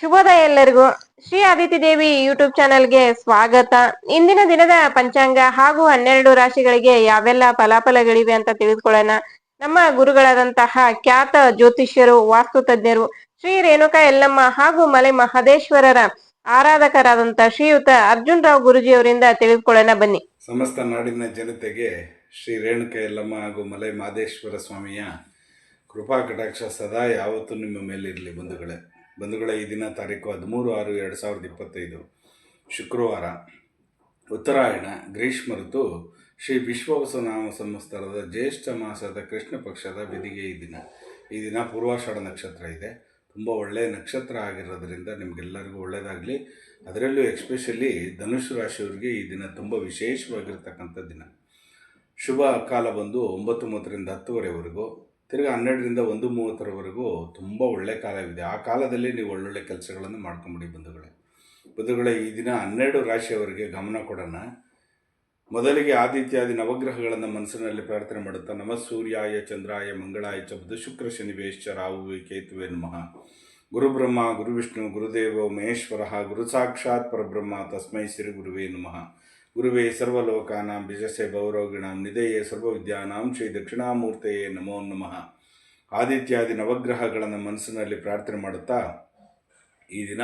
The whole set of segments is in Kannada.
ಶುಭೋದಯ ಎಲ್ಲರಿಗೂ. ಶ್ರೀ ಆದಿತ್ಯ ದೇವಿ ಯೂಟ್ಯೂಬ್ ಚಾನೆಲ್ಗೆ ಸ್ವಾಗತ. ಇಂದಿನ ದಿನದ ಪಂಚಾಂಗ ಹಾಗೂ ಹನ್ನೆರಡು ರಾಶಿಗಳಿಗೆ ಯಾವೆಲ್ಲ ಫಲಾಫಲಗಳಿವೆ ಅಂತ ತಿಳಿದುಕೊಳ್ಳೋಣ. ನಮ್ಮ ಗುರುಗಳಾದಂತಹ ಖ್ಯಾತ ಜ್ಯೋತಿಷ್ಯರು, ವಾಸ್ತು ತಜ್ಞರು, ಶ್ರೀ ರೇಣುಕಾ ಎಲ್ಲಮ್ಮ ಹಾಗೂ ಮಲೆ ಮಹದೇಶ್ವರರ ಆರಾಧಕರಾದಂತ ಶ್ರೀಯುತ ಅರ್ಜುನ್ ರಾವ್ ಗುರುಜಿ ಅವರಿಂದ ತಿಳಿದುಕೊಳ್ಳೋಣ ಬನ್ನಿ. ಸಮಸ್ತ ನಾಡಿನ ಜನತೆಗೆ ಶ್ರೀ ರೇಣುಕ ಎಲ್ಲಮ್ಮ ಹಾಗೂ ಮಲೆ ಮಹದೇಶ್ವರ ಸ್ವಾಮಿಯ ಕೃಪಾ ಕಟಾಕ್ಷ ಸದಾ ಯಾವತ್ತೂ ನಿಮ್ಮ ಮೇಲಿರಲಿ ಬಂಧುಗಳೇ. ಬಂಧುಗಳೇ ಈ ದಿನ ತಾರೀಕು ಹದಿಮೂರು ಆರು ಎರಡು ಸಾವಿರದ ಇಪ್ಪತ್ತೈದು ಶುಕ್ರವಾರ ಉತ್ತರಾಯಣ, ಗ್ರೀಷ್ಮ ಋತು, ಶ್ರೀ ವಿಶ್ವವಸನಾಮ ಸಂವತ್ಸರದ ಜ್ಯೇಷ್ಠ ಮಾಸದ ಕೃಷ್ಣ ಪಕ್ಷದ ಬೆದಿಗೆ ಈ ದಿನ. ಈ ದಿನ ಪೂರ್ವಾಷಾಢ ನಕ್ಷತ್ರ ಇದೆ. ತುಂಬ ಒಳ್ಳೆಯ ನಕ್ಷತ್ರ ಆಗಿರೋದ್ರಿಂದ ನಿಮಗೆಲ್ಲರಿಗೂ ಒಳ್ಳೆಯದಾಗಲಿ ಅದರಲ್ಲೂ ಎಕ್ಸ್ಪೆಷಲಿ ಧನುಷ್ ರಾಶಿಯವರಿಗೆ ಈ ದಿನ ತುಂಬ ವಿಶೇಷವಾಗಿರ್ತಕ್ಕಂಥ ದಿನ. ಶುಭ ಕಾಲ ಬಂದು ಒಂಬತ್ತು ಮೂವತ್ತರಿಂದ ಹತ್ತುವರೆವರೆಗೂ ತಿರ್ಗಿ ಹನ್ನೆರಡರಿಂದ ಒಂದು ಮೂವತ್ತರವರೆಗೂ ತುಂಬ ಒಳ್ಳೆ ಕಾಲವಿದೆ. ಆ ಕಾಲದಲ್ಲಿ ನೀವು ಒಳ್ಳೊಳ್ಳೆ ಕೆಲಸಗಳನ್ನು ಮಾಡ್ಕೊಂಬಿಡಿ ಬಂಧುಗಳೇ. ಬಂಧುಗಳೇ, ಈ ದಿನ ಹನ್ನೆರಡು ರಾಶಿಯವರಿಗೆ ಗಮನ ಕೊಡೋಣ. ಮೊದಲಿಗೆ ಆದಿತ್ಯಾದಿ ನವಗ್ರಹಗಳನ್ನು ಮನಸ್ಸಿನಲ್ಲಿ ಪ್ರಾರ್ಥನೆ ಮಾಡುತ್ತಾ, ನಮ ಸೂರ್ಯಾಯ, ಚಂದ್ರಾಯ, ಮಂಗಳಾಯ, ಚ ಬುಧ, ಶುಕ್ರ ಶನಿವೇಶ್ಚ ರಾಹುವೆ ಕೇತುವೆ ನಮಃ. ಗುರುಬ್ರಹ್ಮ, ಗುರುವಿಷ್ಣು, ಗುರುದೇವ, ಮಹೇಶ್ವರ ಗುರು ಸಾಕ್ಷಾತ್ ಪರಬ್ರಹ್ಮ, ತಸ್ಮೈ, ಸಿರಿ ಗುರುವೇ ನಮಃ. ಗುರುವೇ ಸರ್ವಲೋಕಾನಾಂ ಬಿಜಸೆ ಭೌರೋಗಿಣಾಂ ನಿಧಯೇ ಸರ್ವವಿದ್ಯಾನಾಂ ಶ್ರೀ ದಕ್ಷಿಣಾಮೂರ್ತೆಯೇ ನಮೋ ನಮಃ. ಆದಿತ್ಯಾದಿ ನವಗ್ರಹಗಳನ್ನು ಮನಸ್ಸಿನಲ್ಲಿ ಪ್ರಾರ್ಥನೆ ಮಾಡುತ್ತಾ ಈ ದಿನ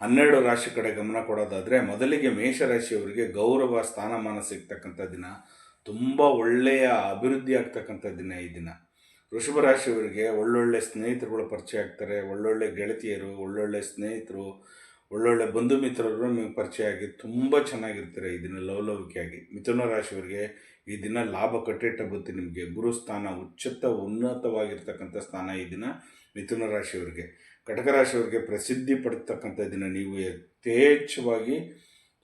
ಹನ್ನೆರಡು ರಾಶಿ ಕಡೆ ಗಮನ ಕೊಡೋದಾದರೆ ಮೊದಲಿಗೆ ಮೇಷರಾಶಿಯವರಿಗೆ ಗೌರವ, ಸ್ಥಾನಮಾನ ಸಿಗ್ತಕ್ಕಂಥ ದಿನ, ತುಂಬ ಒಳ್ಳೆಯ ಅಭಿವೃದ್ಧಿ ಆಗ್ತಕ್ಕಂಥ ದಿನ ಈ ದಿನ. ವೃಷಭ ರಾಶಿಯವರಿಗೆ ಒಳ್ಳೊಳ್ಳೆ ಸ್ನೇಹಿತರುಗಳು ಪರಿಚಯ ಆಗ್ತಾರೆ, ಒಳ್ಳೊಳ್ಳೆ ಗೆಳತಿಯರು, ಒಳ್ಳೊಳ್ಳೆ ಸ್ನೇಹಿತರು ಒಳ್ಳೊಳ್ಳೆ ಬಂಧು ಮಿತ್ರರು ನಿಮಗೆ ಪರಿಚಯ ಆಗಿ ತುಂಬ ಚೆನ್ನಾಗಿರ್ತೀರ ಈ ದಿನ ಲವಲವಿಕೆಯಾಗಿ. ಮಿಥುನ ರಾಶಿಯವರಿಗೆ ಈ ದಿನ ಲಾಭ ಕಟ್ಟಿಟ್ಟ ಬುತ್ತಿ ನಿಮಗೆ ಗುರು ಸ್ಥಾನ ಉಚ್ಚತ ಉನ್ನತವಾಗಿರ್ತಕ್ಕಂಥ ಸ್ಥಾನ ಈ ದಿನ ಮಿಥುನ ರಾಶಿಯವರಿಗೆ. ಕಟಕ ರಾಶಿಯವರಿಗೆ ಪ್ರಸಿದ್ಧಿ ಪಡ್ತಕ್ಕಂಥ ದಿನ ನೀವು ಯಥೇಚ್ಛವಾಗಿ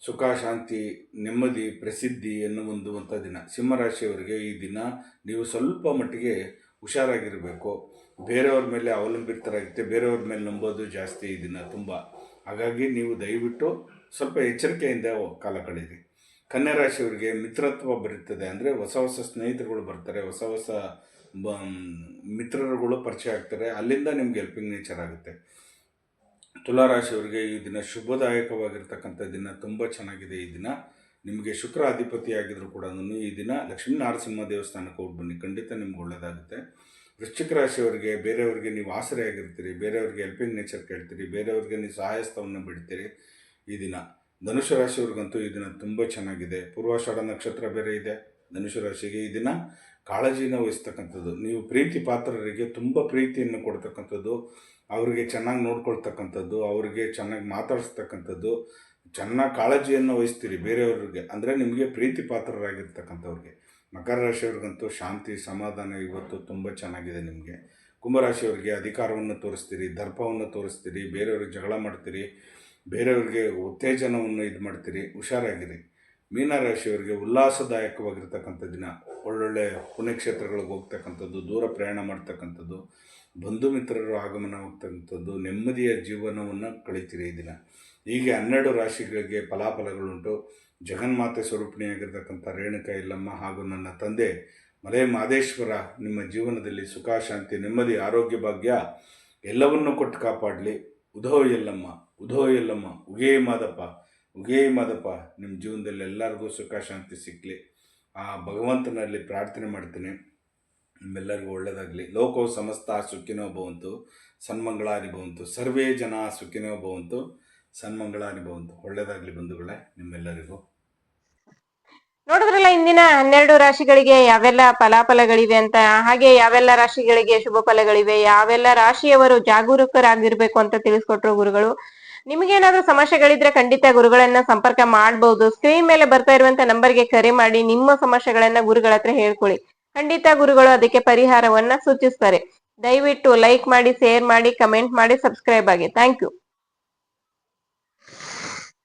ಸುಖ, ಶಾಂತಿ, ನೆಮ್ಮದಿ, ಪ್ರಸಿದ್ಧಿ ಎನ್ನುವಂಥ ದಿನ. ಸಿಂಹರಾಶಿಯವರಿಗೆ ಈ ದಿನ ನೀವು ಸ್ವಲ್ಪ ಮಟ್ಟಿಗೆ ಹುಷಾರಾಗಿರಬೇಕು. ಬೇರೆಯವ್ರ ಮೇಲೆ ಅವಲಂಬಿತರಾಗುತ್ತೆ ಬೇರೆಯವ್ರ ಮೇಲೆ ನಂಬೋದು ಜಾಸ್ತಿ ಈ ದಿನ ತುಂಬ. ಹಾಗಾಗಿ ನೀವು ದಯವಿಟ್ಟು ಸ್ವಲ್ಪ ಎಚ್ಚರಿಕೆಯಿಂದ ಕಾಲ ಕಳೀರಿ ಕನ್ಯಾ ರಾಶಿಯವರಿಗೆ ಮಿತ್ರತ್ವ ಬರುತ್ತದೆ ಅಂದರೆ ಹೊಸ ಹೊಸ ಸ್ನೇಹಿತರುಗಳು ಬರ್ತಾರೆ, ಹೊಸ ಹೊಸ ಬ ಮಿತ್ರರುಗಳು ಪರಿಚಯ ಆಗ್ತಾರೆ, ಅಲ್ಲಿಂದ ನಿಮ್ಗೆ ಹೆಲ್ಪಿಂಗ್ ನೇಚರ್ ಆಗುತ್ತೆ. ತುಲಾರಾಶಿಯವರಿಗೆ ಈ ದಿನ ಶುಭದಾಯಕವಾಗಿರ್ತಕ್ಕಂಥ ದಿನ ತುಂಬ ಚೆನ್ನಾಗಿದೆ. ಈ ದಿನ ನಿಮಗೆ ಶುಕ್ರ ಅಧಿಪತಿ ಆಗಿದ್ರು ಕೂಡ ಈ ದಿನ ಲಕ್ಷ್ಮೀ ನರಸಿಂಹ ದೇವಸ್ಥಾನಕ್ಕೆ ಹೋಗಿ ಬನ್ನಿ. ಖಂಡಿತ ನಿಮ್ಗೆ ಒಳ್ಳೆಯದಾಗುತ್ತೆ ವೃಶ್ಚಿಕ ರಾಶಿಯವರಿಗೆ ಬೇರೆಯವರಿಗೆ ನೀವು ಆಸರೆ ಆಗಿರ್ತೀರಿ ಬೇರೆಯವ್ರಿಗೆ ಹೆಲ್ಪಿಂಗ್ ನೇಚರ್ ಕೇಳ್ತೀರಿ, ಬೇರೆಯವ್ರಿಗೆ ನೀವು ಸಹಾಯಸ್ಥವನ್ನು ಬಿಡ್ತೀರಿ ಈ ದಿನ. ಧನುಷ್ಯ ರಾಶಿಯವ್ರಿಗಂತೂ ಈ ದಿನ ತುಂಬ ಚೆನ್ನಾಗಿದೆ. ಪೂರ್ವಾಷಾಢ ನಕ್ಷತ್ರ ಬೇರೆ ಇದೆ. ಧನುಷ್ಯ ರಾಶಿಗೆ ಈ ದಿನ ಕಾಳಜಿನ ವಹಿಸ್ತಕ್ಕಂಥದ್ದು. ನೀವು ಪ್ರೀತಿ ಪಾತ್ರರಿಗೆ ತುಂಬ ಪ್ರೀತಿಯನ್ನು ಕೊಡ್ತಕ್ಕಂಥದ್ದು. ಅವರಿಗೆ ಚೆನ್ನಾಗಿ ನೋಡ್ಕೊಳ್ತಕ್ಕಂಥದ್ದು, ಅವರಿಗೆ ಚೆನ್ನಾಗಿ ಮಾತಾಡಿಸ್ತಕ್ಕಂಥದ್ದು, ಚೆನ್ನಾಗಿ ಕಾಳಜಿಯನ್ನು ವಹಿಸ್ತೀರಿ ಬೇರೆಯವ್ರಿಗೆ. ಅಂದರೆ ನಿಮಗೆ ಪ್ರೀತಿ ಪಾತ್ರರಾಗಿರ್ತಕ್ಕಂಥವ್ರಿಗೆ. ಮಕರ ರಾಶಿಯವ್ರಿಗಂತೂ ಶಾಂತಿ, ಸಮಾಧಾನ ಇವತ್ತು ತುಂಬ ಚೆನ್ನಾಗಿದೆ ನಿಮಗೆ. ಕುಂಭರಾಶಿಯವರಿಗೆ ಅಧಿಕಾರವನ್ನು ತೋರಿಸ್ತೀರಿ, ದರ್ಪವನ್ನು ತೋರಿಸ್ತೀರಿ, ಬೇರೆಯವ್ರಿಗೆ ಜಗಳ ಮಾಡ್ತೀರಿ, ಬೇರೆಯವ್ರಿಗೆ ಉತ್ತೇಜನವನ್ನು ಇದು ಮಾಡ್ತೀರಿ, ಹುಷಾರಾಗಿರಿ. ಮೀನರಾಶಿಯವರಿಗೆ ಉಲ್ಲಾಸದಾಯಕವಾಗಿರ್ತಕ್ಕಂಥ ದಿನ, ಒಳ್ಳೊಳ್ಳೆ ಪುಣ್ಯಕ್ಷೇತ್ರಗಳಿಗೆ ಹೋಗ್ತಕ್ಕಂಥದ್ದು, ದೂರ ಪ್ರಯಾಣ ಮಾಡ್ತಕ್ಕಂಥದ್ದು, ಬಂಧು ಮಿತ್ರರು ಆಗಮನ ನೆಮ್ಮದಿಯ ಜೀವನವನ್ನು ಕಳಿತೀರಿ ಈ ದಿನ. ಹೀಗೆ ಹನ್ನೆರಡು ರಾಶಿಗಳಿಗೆ ಫಲಾಫಲಗಳುಂಟು. ಜಗನ್ಮಾತೆ ಸ್ವರೂಪಿಣಿಯಾಗಿರ್ತಕ್ಕಂಥ ರೇಣುಕಾ ಇಲ್ಲಮ್ಮ ಹಾಗೂ ನನ್ನ ತಂದೆ ಮಲೆ ಮಾದೇಶ್ವರ ನಿಮ್ಮ ಜೀವನದಲ್ಲಿ ಸುಖ, ಶಾಂತಿ, ನೆಮ್ಮದಿ, ಆರೋಗ್ಯ, ಭಾಗ್ಯ ಎಲ್ಲವನ್ನೂ ಕೊಟ್ಟು ಕಾಪಾಡಲಿ. ಉಧೋ ಎಲ್ಲಮ್ಮ ಉಧೋ ಎಲ್ಲಮ್ಮ ಉಗೇ ಮಾದಪ್ಪ ಉಗೇ ಮಾದಪ್ಪ ನಿಮ್ಮ ಜೀವನದಲ್ಲಿ ಎಲ್ಲರಿಗೂ ಸುಖ, ಶಾಂತಿ ಸಿಕ್ಕಲಿ ಆ ಭಗವಂತನಲ್ಲಿ ಪ್ರಾರ್ಥನೆ ಮಾಡ್ತೀನಿ. ನಿಮ್ಮೆಲ್ಲರಿಗೂ ಒಳ್ಳೆಯದಾಗಲಿ ಲೋಕೋ ಸಮಸ್ತ ಸುಖಿನೋ ಭವಂತು, ಸನ್ಮಂಗಳಾರಿ ಭವಂತು, ಸರ್ವೇ ಜನ ಸುಖಿನೋ ಭವಂತು. ಸನ್ಮಂಗಳಾನಿ ಅನುಭವಂತು ಒಳ್ಳೆಯದಾಗಲಿ ಬಂಧುಗಳೇ ನಿಮ್ಮೆಲ್ಲರಿಗೂ. ನೋಡಿದ್ರಲ್ಲ ಇಂದಿನ ಹನ್ನೆರಡು ರಾಶಿಗಳಿಗೆ ಯಾವೆಲ್ಲ ಫಲಾಫಲಗಳಿವೆ ಅಂತ? ಹಾಗೆ ಯಾವೆಲ್ಲ ರಾಶಿಗಳಿಗೆ ಶುಭ ಫಲಗಳಿವೆ? ಯಾವೆಲ್ಲ ರಾಶಿಯವರು ಜಾಗರೂಕರಾಗಿರ್ಬೇಕು ಅಂತ ತಿಳಿಸ್ಕೊಟ್ರು ಗುರುಗಳು? ನಿಮಗೇನಾದ್ರೂ ಸಮಸ್ಯೆಗಳಿದ್ರೆ ಖಂಡಿತ ಗುರುಗಳನ್ನ ಸಂಪರ್ಕ ಮಾಡಬಹುದು ಸ್ಕ್ರೀನ್ ಮೇಲೆ ಬರ್ತಾ ಇರುವಂತ ನಂಬರ್ಗೆ ಕರೆ ಮಾಡಿ ನಿಮ್ಮ ಸಮಸ್ಯೆಗಳನ್ನ ಗುರುಗಳ ಹತ್ರ ಹೇಳ್ಕೊಳ್ಳಿ. ಖಂಡಿತ ಗುರುಗಳು ಅದಕ್ಕೆ ಪರಿಹಾರವನ್ನ ಸೂಚಿಸ್ತಾರೆ. ದಯವಿಟ್ಟು ಲೈಕ್ ಮಾಡಿ, ಶೇರ್ ಮಾಡಿ, ಕಮೆಂಟ್ ಮಾಡಿ, ಸಬ್ಸ್ಕ್ರೈಬ್ ಆಗಿ. Thank you.